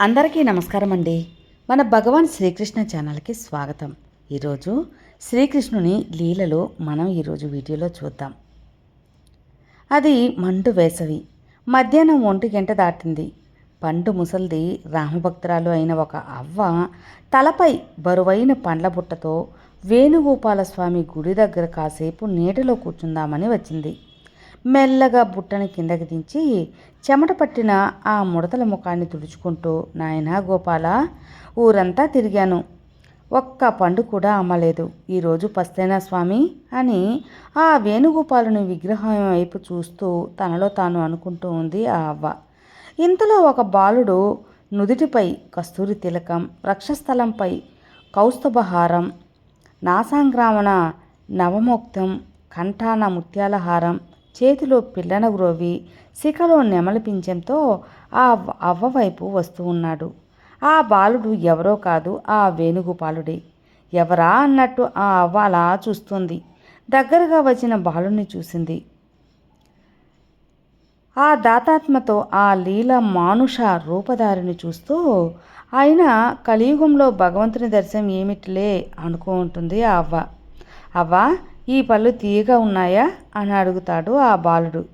అందరికీ నమస్కారం అండి. మన భగవాన్ శ్రీకృష్ణ ఛానల్కి స్వాగతం. ఈరోజు శ్రీకృష్ణుని లీలలో మనం ఈరోజు వీడియోలో చూద్దాం. అది మండు వేసవి. మధ్యాహ్నం ఒంటి గంట దాటింది. పండు ముసల్ది రామభక్తురాలు అయిన ఒక అవ్వ తలపై బరువైన పండ్ల బుట్టతో వేణుగోపాల స్వామి గుడి దగ్గర కాసేపు నీటిలో కూర్చుందామని వచ్చింది. మెల్లగా బుట్టని కిందకి దించి చెమట పట్టిన ఆ ముడతల ముఖాన్ని తుడుచుకుంటూ నాయనా గోపాల ఊరంతా తిరిగాను. ఒక్క పండు కూడా అమ్మలేదు. ఈరోజు పస్తేనా స్వామి అని ఆ వేణుగోపాలుని విగ్రహం వైపు చూస్తూ తనలో తాను అనుకుంటూ ఉంది ఆ అవ్వ. ఇంతలో ఒక బాలుడు నుదుటిపై కస్తూరి తిలకం రక్షస్థలంపై కౌస్తభహారం నాసాంగ్రామణ నవమోక్తం కంఠాన ముత్యాలహారం చేతిలో పిల్లన గ్రోవి శిఖలో నెమలి పింఛంతో ఆ అవ్వ వైపు వస్తూ ఉన్నాడు. ఆ బాలుడు ఎవరో కాదు ఆ వేణుగోపాలుడే. ఎవరా అన్నట్టు ఆ అవ్వ అలా చూస్తుంది. దగ్గరగా వచ్చిన బాలుని చూసింది. ఆ దాతాత్మతో ఆ లీల మానుష రూపధారిని చూస్తూ ఆయన కలియుగంలో భగవంతుని దర్శనం ఏమిటిలే? అనుకుంటుంది ఆ అవ్వ. అవ్వ ఈ పళ్ళు తీయగా ఉన్నాయా? అని అడుగుతాడు ఆ బాలుడు.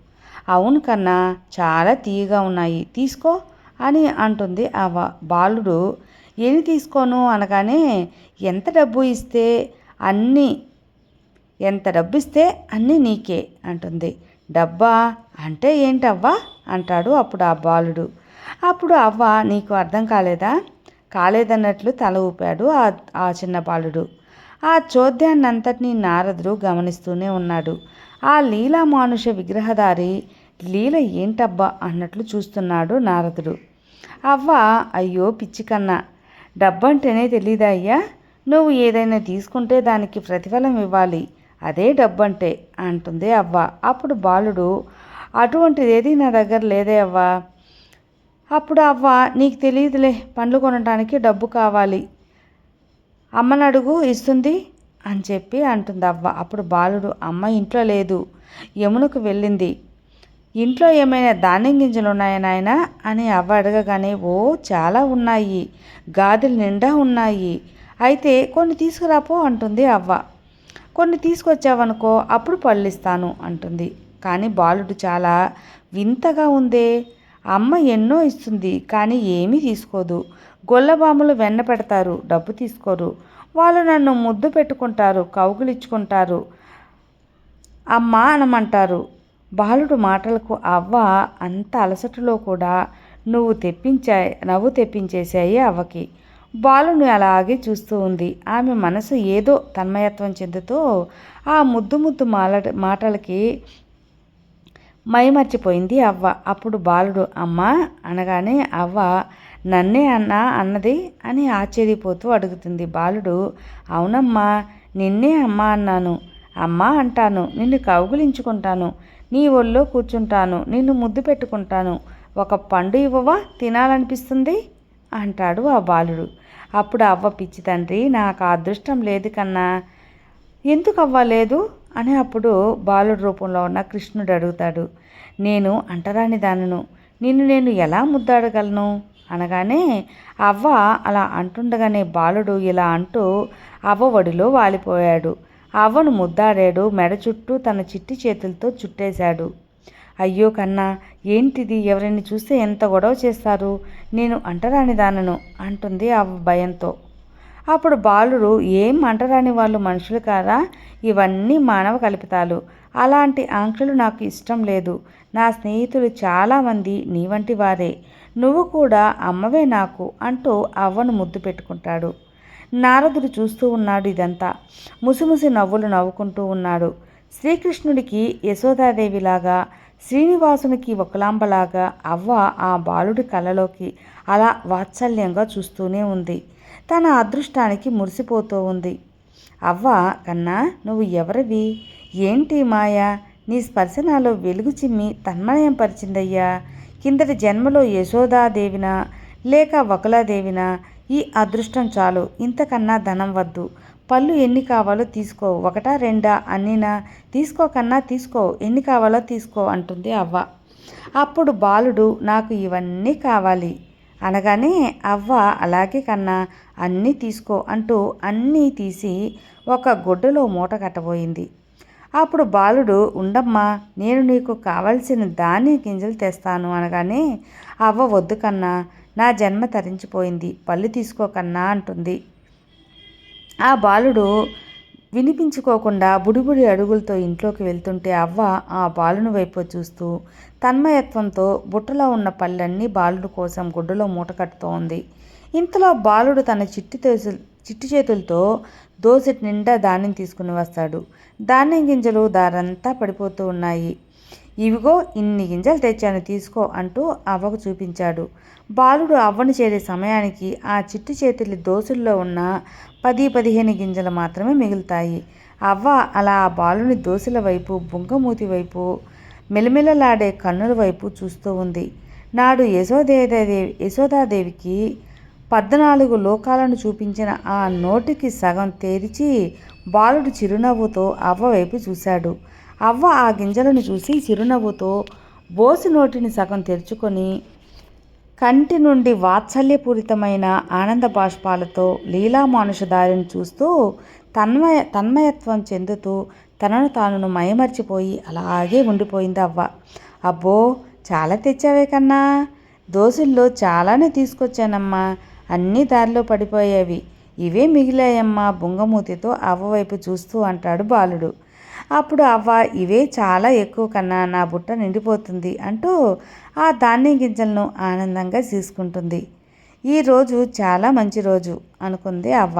అవును కన్నా చాలా తీయగా ఉన్నాయి. తీసుకో అని అంటుంది ఆ బాలుడు. ఎన్ని తీసుకోను అనగానే ఎంత డబ్బు ఇస్తే అన్నీ ఎంత డబ్బు ఇస్తే అన్నీ నీకే అంటుంది. డబ్బా అంటే ఏంటవ్వా? అంటాడు అప్పుడు ఆ బాలుడు. అప్పుడు అవ్వ నీకు అర్థం కాలేదా? కాలేదన్నట్లు తల ఊపాడు ఆ చిన్న బాలుడు. ఆ చోద్యాన్నంతటినీ నారదుడు గమనిస్తూనే ఉన్నాడు. ఆ లీలా మానుష విగ్రహధారి లీల ఏంటబ్బా అన్నట్లు చూస్తున్నాడు నారదుడు. అవ్వ అయ్యో పిచ్చికన్నా డబ్బంటేనే తెలీదా అయ్యా? నువ్వు ఏదైనా తీసుకుంటే దానికి ప్రతిఫలం ఇవ్వాలి. అదే డబ్బంటే అంటుంది అవ్వ. అప్పుడు బాలుడు అటువంటిదేది నా దగ్గర లేదే అవ్వ. అప్పుడు అవ్వ నీకు తెలియదులే పండ్లు కొనడానికి డబ్బు కావాలి. అమ్మని అడుగు ఇస్తుంది అని చెప్పి అంటుంది. అవ్వ అప్పుడు బాలుడు అమ్మ ఇంట్లో లేదు యమునకు వెళ్ళింది. ఇంట్లో ఏమైనా ధాన్యం గింజలు ఉన్నాయా నాయన? అని అవ్వ అడగగానే ఓ చాలా ఉన్నాయి గాదులు నిండా ఉన్నాయి. అయితే కొన్ని తీసుకురాపో అంటుంది అవ్వ. కొన్ని తీసుకొచ్చావనుకో అప్పుడు పళ్ళిస్తాను అంటుంది. కానీ బాలుడు చాలా వింతగా ఉందే. అమ్మ ఎన్నో ఇస్తుంది కానీ ఏమీ తీసుకోదు. గొల్లబాములు వెన్న పెడతారు డబ్బు తీసుకోరు. వాళ్ళు నన్ను ముద్దు పెట్టుకుంటారు కౌగులిచ్చుకుంటారు. అమ్మ అనమంటారు. బాలుడు మాటలకు అవ్వ అంత అలసటలో కూడా నువ్వు తెప్పించా నవ్వు తెప్పించేశాయి అవ్వకి. బాలుని అలాగే చూస్తూ ఉంది. ఆమె మనసు ఏదో తన్మయత్వం చెందుతూ ఆ ముద్దు ముద్దు మాల మాటలకి మైమర్చిపోయింది అవ్వ. అప్పుడు బాలుడు అమ్మ అనగానే అవ్వ నన్నే అన్నా అన్నది అని ఆశ్చర్యపోతూ అడుగుతుంది బాలుడు. అవునమ్మా నిన్నే అమ్మ అన్నాను. అమ్మ అంటాను నిన్ను కౌగులించుకుంటాను. నీ ఒళ్ళో కూర్చుంటాను నిన్ను ముద్దు పెట్టుకుంటాను. ఒక పండు ఇవ్వవా? తినాలనిపిస్తుంది? అంటాడు ఆ బాలుడు. అప్పుడు అవ్వ పిచ్చి తండ్రి నాకు అదృష్టం లేదు కన్నా. ఎందుకు అవ్వలేదు అని అప్పుడు బాలుడు రూపంలో ఉన్న కృష్ణుడు అడుగుతాడు. నేను అంటరాని దానను. నిన్ను నేను ఎలా ముద్దాడగలను? అనగానే అవ్వ అలా అంటుండగానే బాలుడు ఇలా అంటూ అవ్వ వడిలో వాలిపోయాడు. అవ్వను ముద్దాడాడు మెడ చుట్టూ తన చిట్టి చేతులతో చుట్టేశాడు. అయ్యో కన్నా ఏంటిది? ఎవరిని చూస్తే ఎంత గొడవ చేస్తారు? నేను అంటరాని దానను అంటుంది అవ్వ భయంతో. అప్పుడు బాలుడు ఏం అంటరాని వాళ్ళు మనుషులు కాదా ఇవన్నీ మానవ కల్పితాలు. అలాంటి ఆంక్షలు నాకు ఇష్టం లేదు. నా స్నేహితులు చాలామంది నీ వంటి వారే. నువ్వు కూడా అమ్మవే నాకు అంటూ అవ్వను ముద్దు పెట్టుకుంటాడు. నారదుడు చూస్తూ ఉన్నాడు ఇదంతా. ముసిముసి నవ్వులు నవ్వుకుంటూ ఉన్నాడు. శ్రీకృష్ణుడికి యశోదాదేవిలాగా శ్రీనివాసునికి ఒకలాంబలాగా అవ్వ ఆ బాలుడి కళ్ళలోకి అలా వాత్సల్యంగా చూస్తూనే ఉంది. తన అదృష్టానికి మురిసిపోతూ ఉంది. అవ్వ కన్నా నువ్వు ఎవరివి? ఏంటి మాయా? నీ స్పర్శనాలో వెలుగు చిమ్మి తన్మయం పరిచిందయ్యా. కిందటి జన్మలో యశోదాదేవినా లేక వకులాదేవినా ఈ అదృష్టం చాలు. ఇంతకన్నా ధనం వద్దు. పళ్ళు ఎన్ని కావాలో తీసుకో. ఒకటా రెండా అన్నీనా? తీసుకోకన్నా తీసుకో. ఎన్ని కావాలో తీసుకో అంటుంది అవ్వ. అప్పుడు బాలుడు నాకు ఇవన్నీ కావాలి. అనగానే అవ్వ అలాగే కన్నా అన్నీ తీసుకో అంటూ అన్నీ తీసి ఒక గుడ్డలో మూట కట్టబోయింది. అప్పుడు బాలుడు ఉండమ్మా నేను నీకు కావలసిన దాని గింజలు తెస్తాను అనగానే అవ్వ వద్దు కన్నా నా జన్మ తరించిపోయింది పళ్ళు తీసుకోకన్నా అంటుంది. ఆ బాలుడు వినిపించుకోకుండా బుడిబుడి అడుగులతో ఇంట్లోకి వెళ్తుంటే అవ్వ ఆ బాలుని వైపు చూస్తూ తన్మయత్వంతో బుట్టలో ఉన్న పళ్ళన్నీ బాలుడు కోసం గుడ్డలో మూట కట్టుతోంది. ఇంతలో బాలుడు తన చిట్టి చిట్టు చేతులతో దోసెట్ నిండా ధాన్యం తీసుకుని వస్తాడు. ధాన్యం గింజలు దారంతా పడిపోతూ ఉన్నాయి. ఇవిగో ఇన్ని గింజలు తెచ్చాను తీసుకో అంటూ అవ్వకు చూపించాడు. బాలుడు అవ్వను చేరే సమయానికి ఆ చిట్టు చేతుల దోసుల్లో ఉన్న పది పదిహేను గింజలు మాత్రమే మిగులుతాయి. అవ్వ అలా ఆ బాలుని దోశల వైపు బుంగమూతి వైపు మెలమెలలాడే కన్నుల వైపు చూస్తూ ఉంది. నాడు యశోదేదేవి యశోదాదేవికి పద్నాలుగు లోకాలను చూపించిన ఆ నోటికి సగం తెరిచి బాలుడు చిరునవ్వుతో అవ్వ వైపు చూశాడు. అవ్వ ఆ గింజలను చూసి చిరునవ్వుతో బోసి నోటిని సగం తెరుచుకొని కంటి నుండి వాత్సల్యపూరితమైన ఆనంద బాష్పాలతో లీలామానుష దారిని చూస్తూ తన్మయ తన్మయత్వం చెందుతూ తనను తాను మయమర్చిపోయి అలాగే ఉండిపోయింది అవ్వ. అబ్బో చాలా తెచ్చావే కన్నా. దోశల్లో చాలానే తీసుకొచ్చానమ్మా. అన్నీ దారిలో పడిపోయేవి. ఇవే మిగిలాయమ్మా బుంగమూతితో అవ్వవైపు చూస్తూ అంటాడు బాలుడు. అప్పుడు అవ్వ ఇవే చాలా ఎక్కువ కన్నా నా బుట్ట నిండిపోతుంది అంటూ ఆ ధాన్యం గింజలను ఆనందంగా తీసుకుంటుంది ఈరోజు చాలా మంచి రోజు అనుకుంది అవ్వ.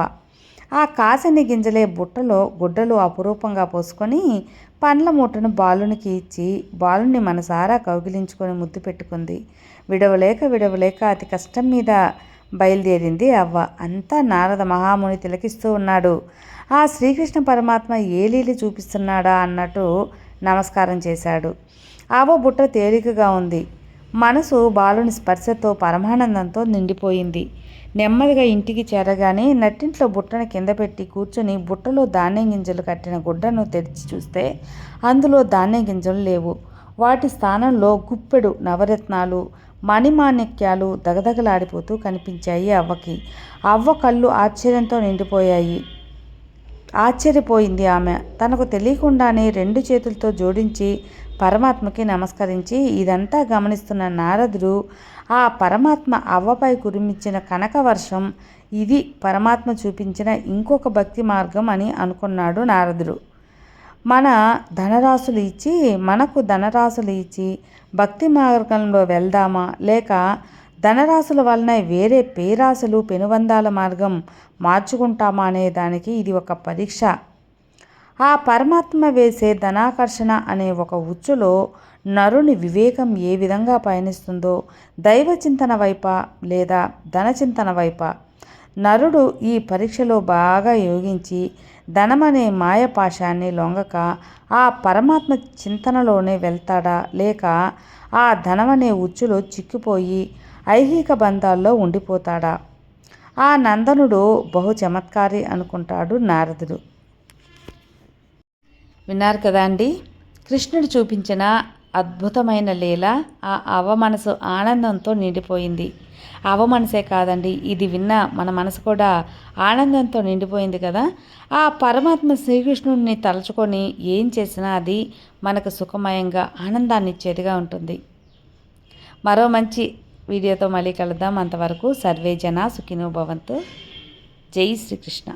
ఆ కాసని గింజలే బుట్టలో గుడ్డలు అపురూపంగా పోసుకొని పండ్ల మూటను బాలునికి ఇచ్చి బాలుని మనసారా కౌగిలించుకొని ముద్దు పెట్టుకుంది. విడవలేక విడవలేక అతి కష్టం మీద బయలుదేరింది అవ్వ. అంతా నారద మహాముని తిలకిస్తూ ఉన్నాడు. ఆ శ్రీకృష్ణ పరమాత్మ ఏ లీలి చూపిస్తున్నాడా అన్నట్టు నమస్కారం చేశాడు. ఆవో బుట్ట తేలికగా ఉంది. మనసు బాలుని స్పర్శతో పరమానందంతో నిండిపోయింది. నెమ్మదిగా ఇంటికి చేరగానే నట్టింట్లో బుట్టను కింద పెట్టి కూర్చొని బుట్టలో ధాన్యం గింజలు కట్టిన గుడ్డను తెరిచి చూస్తే అందులో ధాన్యం గింజలు లేవు. వాటి స్థానంలో గుప్పెడు నవరత్నాలు మణిమాణిక్యాలు దగదగలాడిపోతూ కనిపించాయి అవ్వకి. అవ్వ కళ్ళు ఆశ్చర్యంతో నిండిపోయాయి. ఆశ్చర్యపోయింది ఆమె. తనకు తెలియకుండానే రెండు చేతులతో జోడించి పరమాత్మకి నమస్కరించి ఇదంతా గమనిస్తున్న నారదుడు ఆ పరమాత్మ అవ్వపై కురిమించిన కనక వర్షం ఇది పరమాత్మ చూపించిన ఇంకొక భక్తి మార్గం అని అనుకున్నాడు నారదుడు. మన ధనరాశులు ఇచ్చి మనకు ధనరాశులు ఇచ్చి భక్తి మార్గంలో వెళ్దామా? లేక ధనరాశుల వలన వేరే పేరాశులు పెనుబంధాల మార్గం మార్చుకుంటామా అనే దానికి ఇది ఒక పరీక్ష. ఆ పరమాత్మ వేసే ధనాకర్షణ అనే ఒక ఉచ్చులో నరుని వివేకం ఏ విధంగా పయనిస్తుందో దైవ చింతన వైప లేదా ధనచింతన వైప? నరుడు ఈ పరీక్షలో బాగా యోగించి ధనమనే మాయపాశాన్ని లొంగక ఆ పరమాత్మ చింతనలోనే వెళ్తాడా లేక ఆ ధనమనే ఉచ్చులో చిక్కిపోయి ఐహిక బంధాల్లో ఉండిపోతాడా? ఆ నందనుడు బహు చమత్కారి అనుకుంటాడు నారదుడు. విన్నారు కదా అండి? కృష్ణుడు చూపించిన అద్భుతమైన లీల. ఆ అవ మనసు ఆనందంతో నిండిపోయింది. అవ మనసే కాదండి ఇది విన్న మన మనసు కూడా ఆనందంతో నిండిపోయింది కదా. ఆ పరమాత్మ శ్రీకృష్ణుడిని తలుచుకొని ఏం చేసినా అది మనకు సుఖమయంగా ఆనందాన్ని ఇచ్చేదిగా ఉంటుంది. మరో మంచి వీడియోతో మళ్ళీ కలుద్దాం. అంతవరకు సర్వే జన సుఖినో భవంతు. జై శ్రీకృష్ణ.